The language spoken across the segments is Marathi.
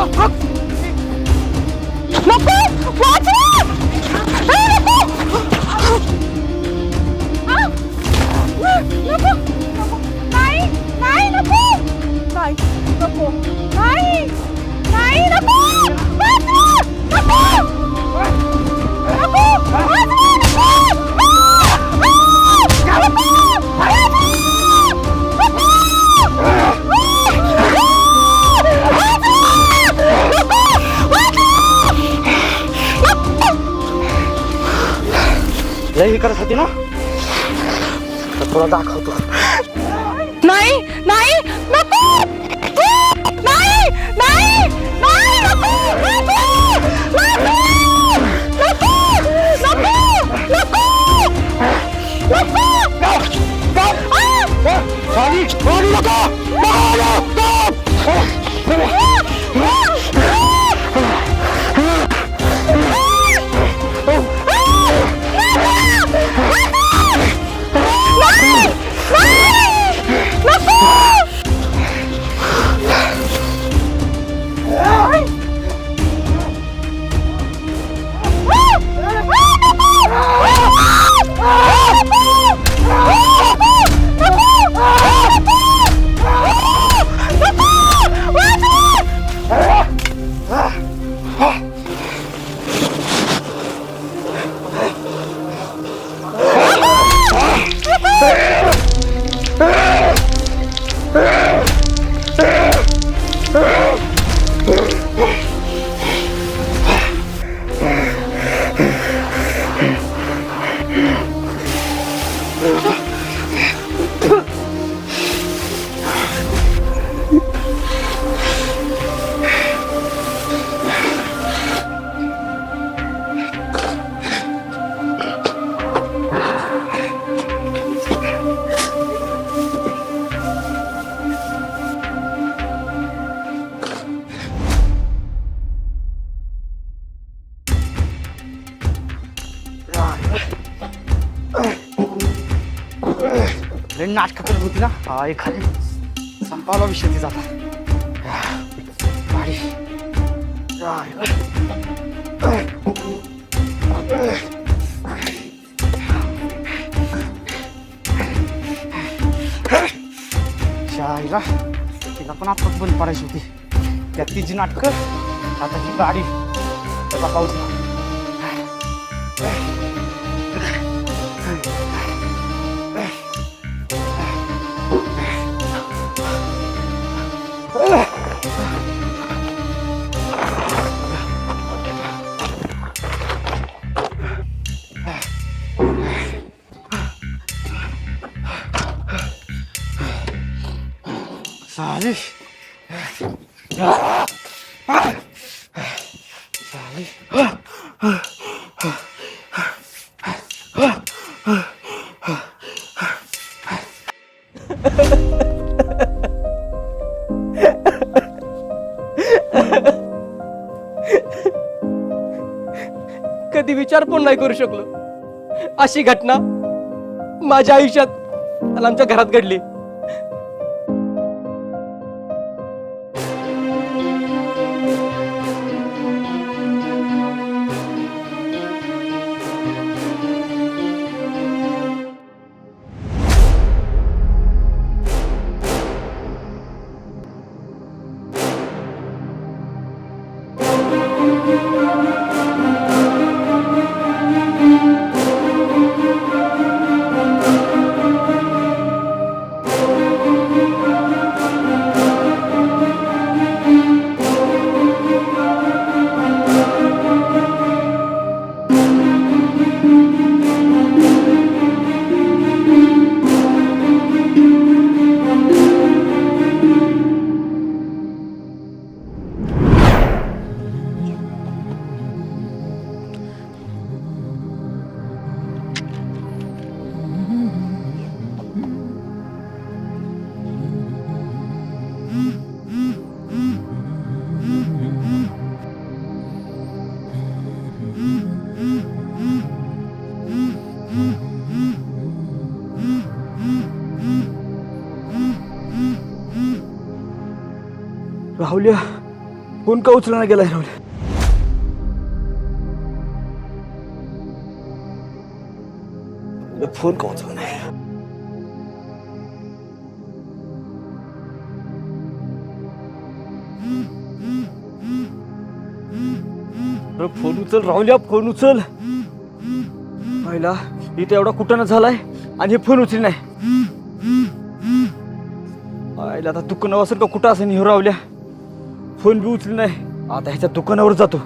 नको लय हे करत होती ना तर तुला दाखवतो नाही नाही नको नाही नाही नाही नको नको नको नको नको नको आ! पाणी पाणी नको आणि नाटक करत होती ना? हा एखादी. संपावला विषय ती जाता शाळेला तिला पण आता बंद पडायची होती. त्यात तिची नाटकं आता ही गाडी. त्याला पाऊस 哎，哎，哎，哎，哎，哎，哎，哎，哎，哎，哎，विचार पण नाही करू शकलो. अशी घटना माझ्या आयुष्यात आणि आमच्या घरात घडली. राहुल्या फोन का उचलना गेलाय राहुल्या. फोन का उचल फोन उचल राहुल्या फोन उचल. पहिला इथे एवढा कुठं झालाय आणि हे फोन उचल नाही. आईला आता दुकानावर असेल का कुठं असेल निहो फोन बी उचल नाही. आता ह्याच्या दुकानावर जातो.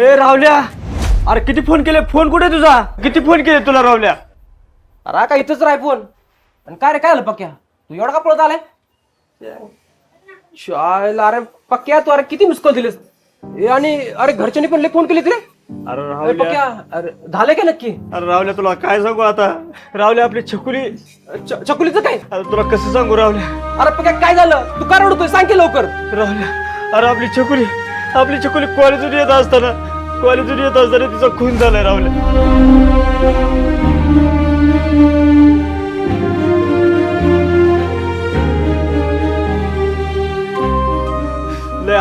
ए रावल्या! अरे किती फोन केले? फोन कुठे तुझा? किती फोन केले तुला रावल्या? अरे का इथंच राय फोन. आणि काय रे काय झालं पक्क्या तू एवढा का पळत आलाय? शाळेला अरे पक्क्या तू अरे किती मिस कॉल दिलेस? ए आणि अरे घरच्यांनी पण लय फोन केले तुला? अरे अरे रावल्या पक्या अरे झाले का नक्की? अरे रावल्या तुला काय सांगू आता? रावल्या आपली छकुली च- चकुलीचं काय? अरे तुला कसं सांगू रावल्या अरे पक्या काय झालं? तू का रडतोय? सांग की लवकर. राहुल्या अरे आपली छकुली आपली छकुली कॉलेजून येत असताना कॉलेजून येत असताना तिचा खून झालाय राहुल्या.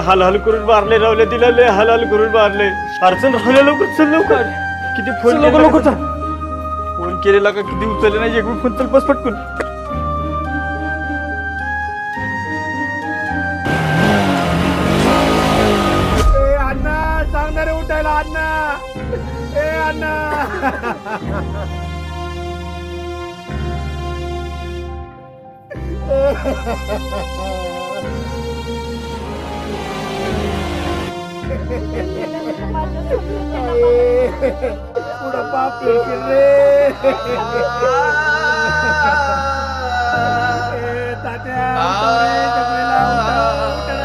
हाल हाल करून मारले रावल्या तिला लय हाल हाल करून मारले अडचण राहुल्या लवकर चल लवकर. किती फोन लवकर, लवकर चल. फोन केलेला का? किती उचलले नाही? एक फोन चल बस पटकून. अण्णा सांगणारे उठायला अण्णा. ए अण्णा. पुढं बाप फिरतील रे ए, तात्या उठव रे, चपलीला उठव,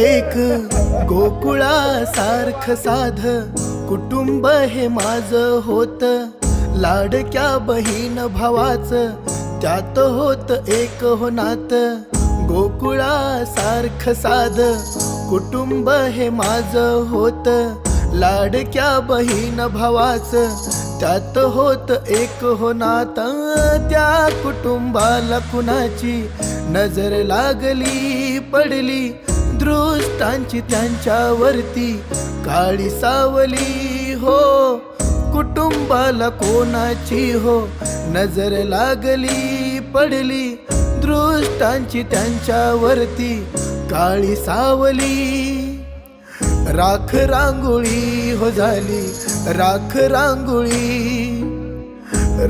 एक साध कुटुंब हे माझ होत. लाडक्या बहीण भावाचं त्यात होत एक हो नात. गोकुळासारख साध. कुटुंब हे माझ होत. लाडक्या बहीण भावाचं. त्यात होत एक होनात त्या कुटुंबाला कुणाची नजर लागली पडली. दृष्टांची त्यांच्यावरती काळी सावली. हो कुटुंबाला कोणाची हो नजर लागली पडली? दृष्टांची त्यांच्यावरती काळी सावली. राख रांगोळी हो झाली राख रांगोळी.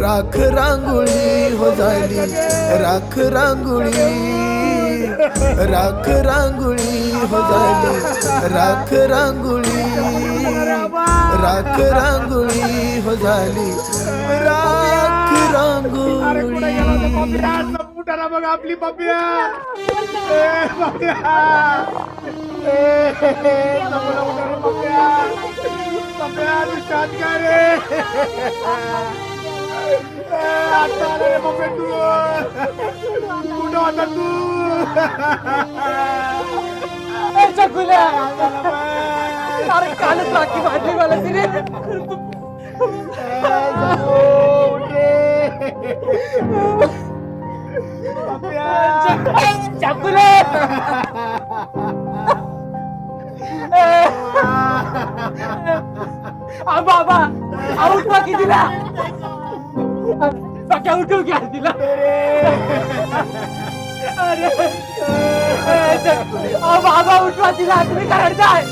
राख रांगोळी हो झाली राख रांगोळी. राख रांगोळी हो झाली राख रांगोळी राख रांगोळी हो झाली राख रांगोळी बघ आपली पप्या आता रे तू कुठं होता तू ए, चकुल्या झालं बाय. अरे कालच राखी वाटली मला तिने ए, जाऊ, उठ रे. पप्या चकुले आ टाक्या आ उठव घ्या तिला. अरे ए, बाबा उठवा तिला तुम्ही काय करताय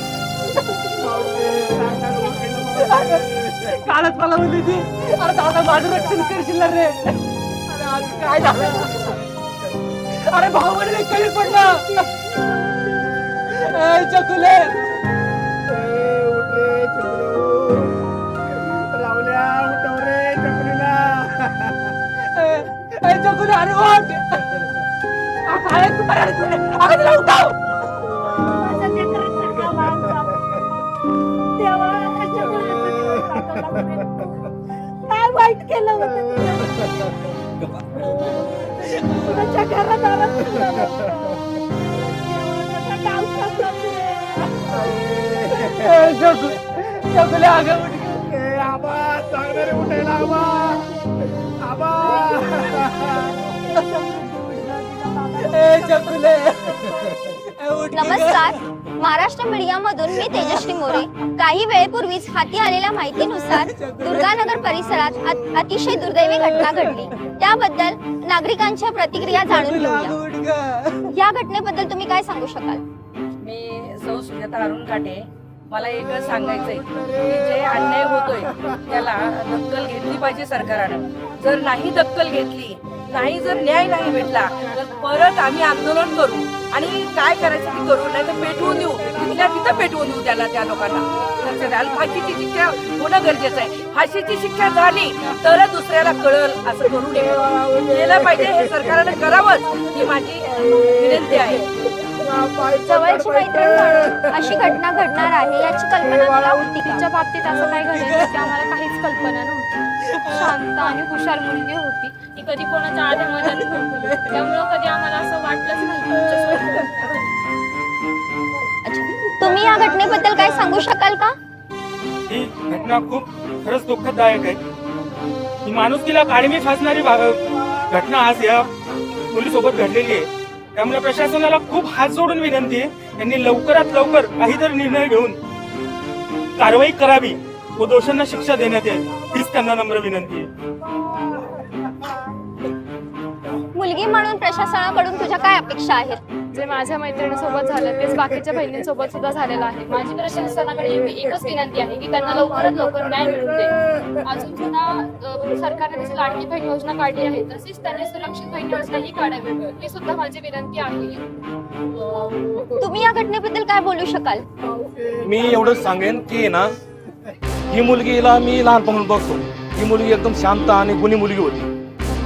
कालच मला म्हणली ती. अरे दादा माझं रक्षण करशील ना रे. अरे आज काय झालं? अरे भाऊ म्हणले कमी पडलं. ए, चकुले. ए, उठ रे चकुलू. जगून अरे ओट अरे अरे उठाव. काय वाईट केलं होतं तिने? कुणाच्या घरादारात सुद्धा उठ. आबा चांगलं रे उठायला आबा. नमस्कार. महाराष्ट्र मीडियामधून मी तेजश्री मोरे. काही वेळेपूर्वीच हाती आलेल्या माहितीनुसार दुर्गानगर परिसरात अत- अतिशय दुर्दैवी घटना घडली. त्याबद्दल नागरिकांच्या प्रतिक्रिया जाणून घेऊया. या घटनेबद्दल तुम्ही काय सांगू शकाल? मी सौ सुजाता अरुण काटे. मला एकच सांगायचंय की जे अन्याय होतोय त्याला दक्कल घेतली पाहिजे सरकारनं. जर नाही दक्कल घेतली नाही जर न्याय नाही भेटला तर परत आम्ही आंदोलन करू. आणि काय करायचं ते करू नाही तर पेटवून देऊ. तिथल्या तिथं पेटवून देऊ त्याला त्या लोकांना. लक्षात आलं फाशीची शिक्षा होणं गरजेचं आहे. फाशीची शिक्षा झाली तरच दुसऱ्याला कळल असं करू नये केलं पाहिजे हे सरकारनं करावंच ही माझी विनंती आहे. जवळची मैत्रीण म्हणून अशी घटना घडणार आहे याची कल्पना तुला होती का? तिच्या बाबतीत असं काय घडेल आम्हाला काहीच कल्पना नव्हती. शांत आणि हुशार मुलगी होती. ती कधी कोणाच्या आधी मदत नव्हती त्यामुळं कधी आम्हाला असं वाटलंच नाही. तुम्ही या घटनेबद्दल काय सांगू शकाल का? ही घटना खूप खरंच दुःखदायक आहे. ही माणुसकीला काळीमी फासणारी घटना आज या मुलीसोबत घडलेली आहे. त्यामुळे प्रशासनाला खूप हात जोडून विनंती आहे. त्यांनी लवकरात लवकर काहीतरी निर्णय घेऊन कारवाई करावी व दोषांना शिक्षा देण्यात येईल हीच त्यांना नम्र विनंती आहे. मुलगी म्हणून प्रशासनाकडून तुझ्या काय अपेक्षा आहेत? जे माझ्या मैत्रिणीसोबत झालं तेच बाकीच्या बहिणींसोबत सुद्धा झालेलं आहे. माझी प्रशासनाकडे एवढी एकच विनंती आहे की त्यांना लवकरात लवकर न्याय मिळून दे. अजून सुद्धा सरकारने जशी लाडकी बहीण योजना काढली आहे तशीच त्यांनी सुरक्षित बहीण योजना ही काढावी. ही सुद्धा माझी विनंती आहे. तुम्ही या घटनेबद्दल काय बोलू शकाल? मी एवढंच सांगेन की ना ही मुलगीला मी लहानपणापासून बघतो. ही मुलगी एकदम शांत आणि गुणी मुलगी होती.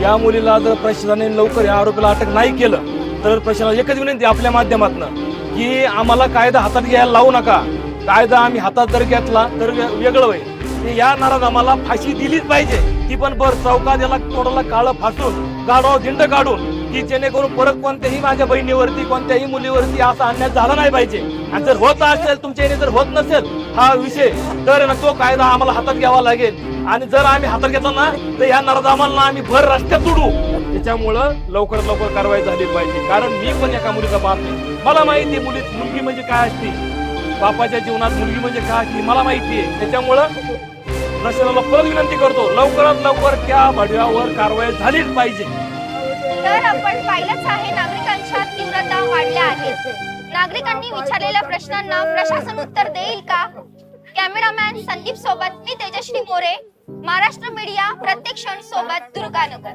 या मुलीला जर प्रशासनाने लवकर या आरोपीला अटक नाही केलं तर प्रशासनाला एकच विनंती आपल्या माध्यमातून की आम्हाला कायदा हातात घ्यायला लावू नका. कायदा आम्ही हातात जर घेतला तर वेगळं होईल. या नाराज आम्हाला फाशी दिलीच पाहिजे. ती पण बर चौकात याला तोडाला काळं फासून गाडो झिंड काढून की जेणेकरून परत कोणत्याही माझ्या बहिणीवरती कोणत्याही मुलीवरती असा अन्याय झाला नाही पाहिजे. आणि जर होत असेल तुमच्या याने जर होत नसेल हा विषय तर ना तो कायदा आम्हाला हातात घ्यावा लागेल. आणि जर आम्ही हातात घेतला ना तर या नरदामांना आम्ही भर रस्त्यात उडू. त्याच्यामुळं लवकरात लवकर कारवाई झाली पाहिजे. कारण मी पण एका मुलीचा बाप नाही मला माहिती आहे मुली मुलगी म्हणजे काय असते. बापाच्या जीवनात मुलगी म्हणजे काय असते मला माहिती आहे. त्याच्यामुळं प्रशासनाला परत विनंती करतो लवकरात लवकर त्या भडव्यावर कारवाई झालीच पाहिजे. तर आपण पाहिलंच आहे नागरिकांच्या तीव्रता वाढल्या आहेत. नागरिकांनी विचारलेल्या प्रश्नांना प्रशासन उत्तर देईल का? कॅमेरामॅन संदीप सोबत मी तेजश्री मोरे महाराष्ट्र मीडिया प्रत्येक क्षण सोबत दुर्गानगर.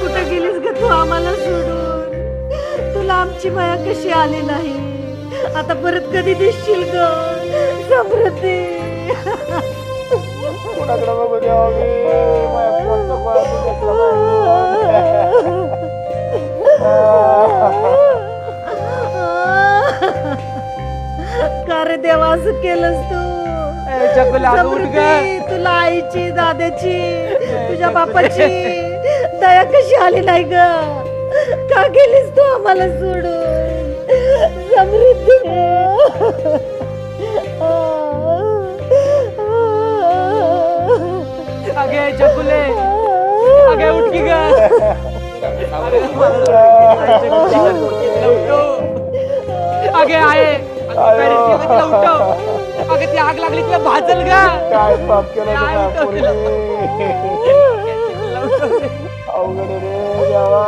कुठं गेलीस ग तू आम्हाला सोडून? तुला आमची माया कशी आली नाही? आता परत कधी दिसशील ग? समृद्धी. कुणाकडे बघू द्यावा मी माझ्या पोटचं पाणी घेतलं का रे देवा असं केलंस तू? ए, चकुले अगं उठ ग. समृद्धी, तुला आईची दादाची तुझ्या बापाची दया कशी आली नाही ग? का गेलीस तू आम्हाला सोडून? समृद्धी. अगे चकुले. अगे उठ की ग अगे आहे अगे ती आग लागली तिला भाजल ग. काय पाप केलं काय तुला उठव तिला? पोरी? अवघड आहे रे देवा.